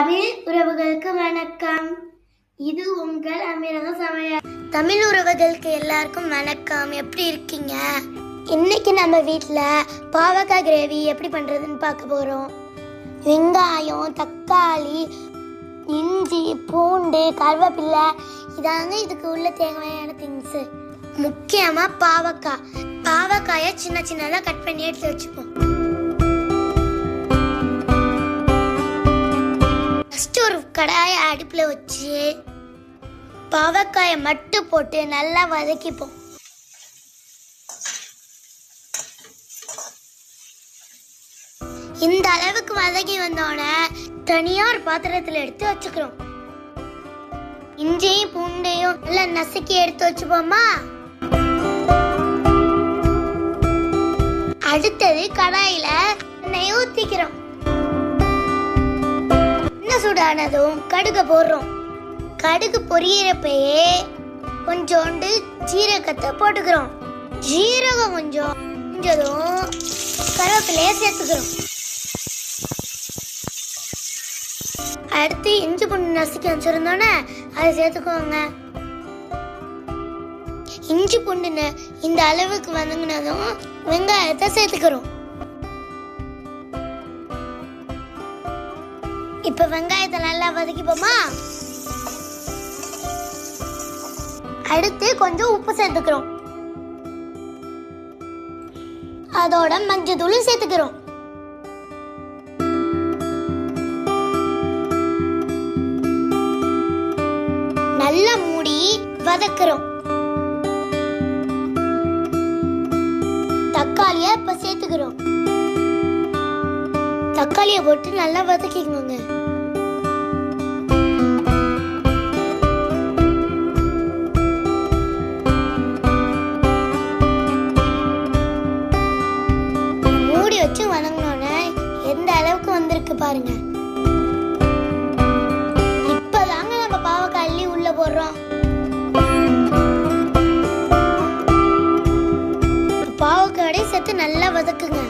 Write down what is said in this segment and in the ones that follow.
தமிழ் உறவுகளுக்கு வணக்கம். இது உங்கள் அமிரக சமையல் தமிழ் உறவுகளுக்கு எல்லாருக்கும் வணக்கம். எப்படி இருக்கீங்க? இன்னைக்கு நம்ம வீட்டில் பாவக்காய் கிரேவி எப்படி பண்ணுறதுன்னு பார்க்க போகிறோம் வெங்காயம் தக்காளி இஞ்சி பூண்டு கருவேப்பில்லை இதாங்க இதுக்கு உள்ள தேவையான திங்ஸு முக்கியமாக பாவக்காய் பாவக்காயை சின்ன சின்னதாக கட் பண்ணி எடுத்து வச்சுப்போம். கடாயை அடுப்பில் வச்சு பாவக்காயை மட்டும் போட்டு நல்லா வதக்கிப்போம். இந்த அளவுக்கு வதக்கி வந்தோடனே தனியாக ஒரு பாத்திரத்தில் எடுத்து வச்சுக்கிறோம். இஞ்சியும் பூண்டையும் நல்லா நசுக்கி எடுத்து வச்சுப்போமா? அடுத்தது கடாயில் எண்ணெய் ஊற்றிக்கிறோம் சூடானதும் கடுகு போடுறோம். கடுகு பொரியறப்பயே கொஞ்சோண்டு ஜீரகத்தை போட்டுக்கிறோம். ஜீரகம் கொஞ்சம் கொஞ்சதும் கருவேப்பிலையை சேர்த்துக்கிறோம். அடுத்து இஞ்சி பூண்டு நசுக்கி வச்சுருந்தோன்னே அதை சேர்த்துக்கோங்க. இஞ்சி பூண்டுன்னு இந்த அளவுக்கு வதங்கினதும் வெங்காயத்தை சேர்த்துக்கிறோம். இப்ப வெங்காயத்தை நல்லா வதக்கிப்போமா? அடுத்து கொஞ்சம் உப்பு சேர்த்துக்கிறோம். அதோட மஞ்சள் தூளும் சேர்த்துக்கிறோம். நல்லா மூடி வதக்குறோம். தக்காளிய இப்ப சேர்த்துக்கிறோம். தக்காளியை போட்டு நல்லா வதக்கிக்கோங்க. வச்சு வதங்கினோன்னே எந்த அளவுக்கு வந்திருக்கு பாருங்க. இப்பதாங்க நம்ம பாவக்காய் அள்ளி உள்ள போடுறோம். பாவக்காயோட சேர்த்து நல்லா வதக்குங்க.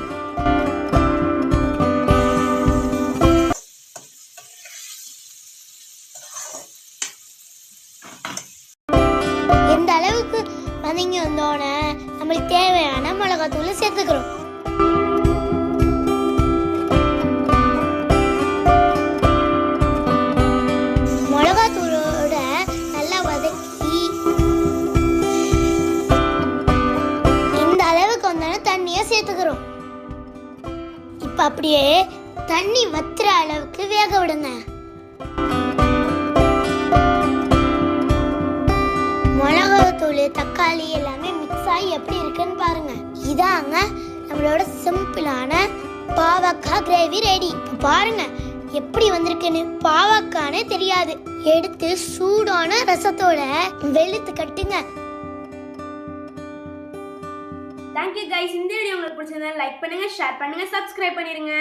எந்த அளவுக்கு வதங்கி வந்தோடனே நம்மளுக்கு தேவையான மிளகாத்தூள் சேர்த்துக்கிறோம். இப்ப அப்படியே தண்ணி வத்துற அளவுக்கு வேக விடுங்க. மிளகாத்தூள் தக்காளி எல்லாமே மிக்ஸ் ஆகி எப்படி இருக்குன்னு பாருங்க. இதாங்க நம்மளோட சிம்பிளான பாவக்காய் கிரேவி ரெடி பாருங்க எப்படி வந்திருக்குன்னு. பாவக்கானே தெரியாது. எடுத்து சூடான ரசத்தோட வெளுத்து கட்டுங்க. தேங்க்யூ கைஸ் இந்த வீடியோ உங்களுக்கு பிடிச்சிருந்தா லைக் பண்ணுங்க ஷேர் பண்ணுங்க சப்ஸ்கிரைப் பண்ணிருங்க.